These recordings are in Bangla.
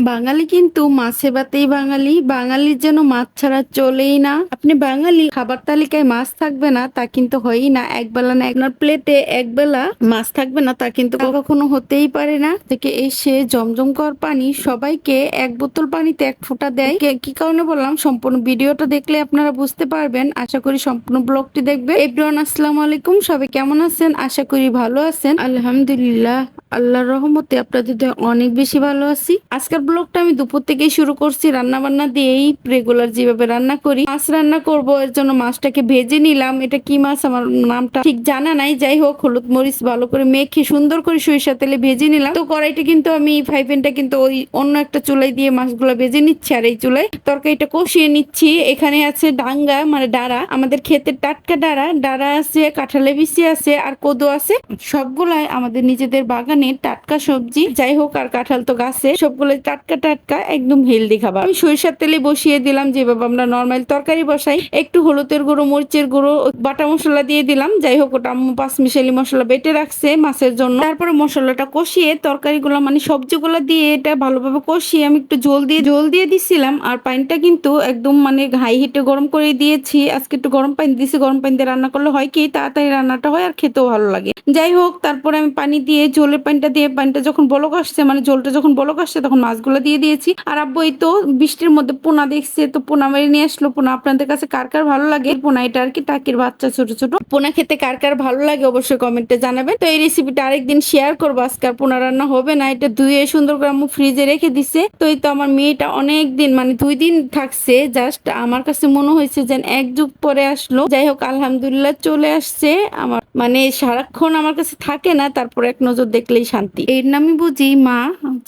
বাঙালি কিন্তু মাছে ভাতেই বাঙালি। বাঙালির যেন মাছ ছাড়া চলেই না। আপনি বাঙালি খাবার তালিকায় মাছ থাকবে না তা কিন্তু হয়ই না। একবেলা না একনার প্লেটে একবেলা মাছ থাকবে না তা কিন্তু কখনো হতেই পারে না। থেকে এসে জমজম কর পানি সবাইকে এক বোতল পানিতে এক ফোঁটা দেয়। কে- কি কারণে বললাম? সম্পূর্ণ ভিডিওটা দেখলে আপনারা বুঝতে পারবেন। আশা করি সম্পূর্ণ ব্লগটি দেখবে। এভরিওয়ান আসসালামু আলাইকুম। সবাই কেমন আছেন? আশা করি ভালো আছেন। আলহামদুলিল্লাহ। আল্লাহর রহমতে আপনাদের অনেক বেশি ভালো আছি। আজকের ব্লগটা আমি দুপুর থেকেই শুরু করছি। রান্না বান্না দিয়েই রেগুলার যেভাবে রান্না করি, মাছ রান্না করব। এর জন্য মাছটাকে ভেজে নিলাম। এটা কি মাছ? আমার নামটা ঠিক জানা নাই। যাই হোক, হলুদ মরিচ ভালো করে মেখে সুন্দর করে সরিষা তেলে ভেজে নিলাম। তো কড়াইটা কিন্তু আমি ফ্রাই প্যানটা কিন্তু ওই অন্য একটা চুলাই দিয়ে মাছগুলো ভেজে নিচ্ছি। আর এই চুলাই তরকারিটা কষিয়ে নিচ্ছি। এখানে আছে ডাঙ্গা মানে ডাড়া। আমাদের ক্ষেতের টাটকা ডাড়া। ডাড়া আছে কাঁঠালে বিচি আছে, আর কদু আছে। সবগুলাই আমাদের নিজেদের বাগানের টাটকা সবজি, যাই হোক আর কাঁঠাল তো গাছে, সবগুলো টাটকা টাটকা, একদম হেলদি খাবার। আমি সরিষার তেলে বসিয়ে দিলাম, যেভাবে আমরা নর্মাল তরকারি বসাই। একটু হলুদের গুঁড়ো, মরিচের গুঁড়ো বাটা মশলা দিয়ে দিলাম। যাই হোক, ওটা আম্মু পাঁচ মিশালি মশলা বেটে রাখছে মাছের জন্য। তারপরে মশলাটা কষিয়ে তরকারিগুলো মানে সবজিগুলো দিয়ে এটা ভালোভাবে কষিয়ে আমি একটু জল দিয়ে জল দিয়ে দিছিলাম। আর পানিটা কিন্তু একদম মানে হাই হিটে গরম করে দিয়েছি। আজকে একটু গরম পানি দিয়েছি গরম পানি দিয়ে রান্না করলে হয় কি, তাড়াতাড়ি রান্নাটা হয় আর খেতেও ভালো লাগে। যাই হোক, তারপরে আমি পানি দিয়ে ঝোলের পানিটা দিয়ে পানিটা যখন বলক আসছে মানে জলটা যখন বলক আসছে, তখন মাছগুলো দিয়ে দিয়েছি। আর আব্বু, এই তো বৃষ্টির মধ্যে পোনা দেখছে, তো পোনা মেরে নিয়ে আসলো। পোনা আপনাদের কাছে কার কার ভালো লাগে? পোনা এটা আর কি টাকির বাচ্চা, ছোট ছোট। পোনা খেতে কার কার ভালো লাগে অবশ্যই কমেন্টে জানাবেন তো এই রেসিপিটা আরেকদিন শেয়ার করব। আজকে আর পোনা রান্না হবে না। এটা ধুয়ে সুন্দর করে আম্মু ফ্রিজে রেখে দিছে। তো এই তো আমার মেয়েটা অনেক দিন মানে দুই দিন থাকছে। জাস্ট আমার কাছে মনে হয়েছে যেন এক যুগ পরে আসলো। যাই হোক, আলহামদুলিল্লাহ চলে আসছে। আমার মানে সারাক্ষণ আমার কাছে থাকে না। তারপর এক নজর দেখলেই শান্তি। এর নামই বুঝি মা।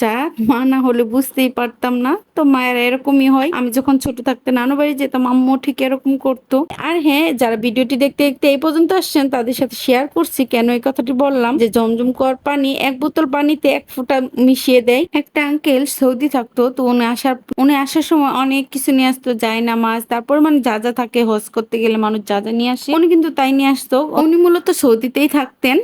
যা, মা না হলে বুঝতেই পারতাম না। তো মায়ের এরকমই হয়। আমি যখন ছোট থাকতে নানু বাড়ি যেতাম, আম্মু ঠিক এরকম করতো। আর হ্যাঁ যারা ভিডিওটি দেখতে দেখতে এই পর্যন্ত আসছেন, তাদের সাথে শেয়ার করছি। কেন এই কথাটি বললাম? যে জমজম কর পানি, এক বোতল পানিতে এক ফোঁটা মিশিয়ে দেয়। একটা আঙ্কেল সৌদি থাকতো, তো উনি আসার উনি আসার সময় অনেক কিছু নিয়ে আসতো যায় না মাছ, তারপর মানে যা যা থাকে হোস করতে গেলে মানুষ যা যা নিয়ে আসে। উনি কিন্তু তাই নিয়ে আসতো। উনি মূলত সৌদিতেই থাকতেন।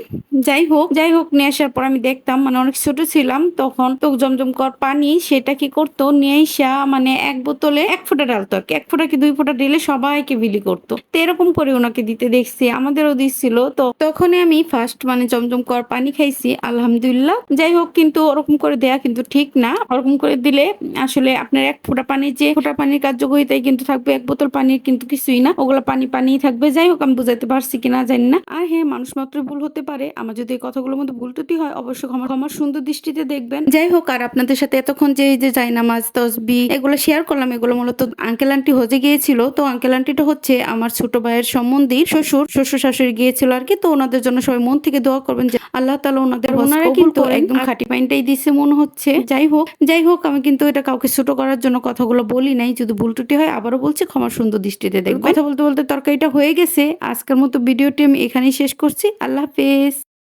যাই হোক যাই হোক, নিয়ে আসার পর আমি দেখতাম মানে অনেক ছোট ছিলাম তখন, তো জমজম কর পানি, সেটা কি করতো? নিয়ে এসা মানে এক বোতলে এক ফোঁটা ডালতো আর কি। এক ফোঁটা কি দুই ফোঁটা দিলে সবাইকে বিলি করতো। তো এরকম করে ওনাকে দিতে দেখছি। আমাদেরও দিচ্ছিল। তো তখনই আমি ফার্স্ট মানে জমজম কর পানি খাইছি, আলহামদুলিল্লাহ। যাই হোক, কিন্তু ওরকম করে দেয়া কিন্তু ঠিক না। ওরকম করে দিলে আসলে আপনার এক ফোঁটা পানি যে ফোঁটা পানির কার্যকরিতাই কিন্তু থাকবে, এক বোতল পানির কিন্তু কিছুই না। ওগুলো পানি পানিই থাকবে। যাই হোক, আমি বুঝাইতে পারছি কিনা জানি না। আর হ্যাঁ মানুষ মাত্র ভুল হতে পারে। আমার যদি কথাগুলোর মধ্যে ভুল ত্রুটি হয়, অবশ্যই ক্ষমা সুন্দর দৃষ্টিতে দেখবেন। যাই হোক, আর আপনাদের সাথে এতক্ষণ যে যে জায়নামাজ, তসবি, এগুলো শেয়ার করলাম, এগুলো মূলত আঙ্কেল আন্টি হজে গিয়েছিল। তো আঙ্কেল আন্টিটা হচ্ছে আমার ছোট ভাইয়ের সম্বন্ধী, শ্বশুর। শ্বশুর শাশুড়ি গিয়েছিল আর কি তো ওনাদের জন্য সবাই মন থেকে দোয়া করবেন যে আল্লাহ তালা ওনাদের ওনারা কিন্তু একদম খাটি পাইনটাই দিছে মনে হচ্ছে। যাই হোক যাই হোক আমি কিন্তু এটা কাউকে ছোট করার জন্য কথাগুলো বলি নাই যদি ভুল টুটি হয় আবারও বলছি ক্ষমা সুন্দর দৃষ্টিতে দেখবেন। কথা বলতে বলতে তরকারিটা হয়ে গেছে আজকের মতো ভিডিওটি আমি এখানেই শেষ করছি আল্লাহ হাফেজ।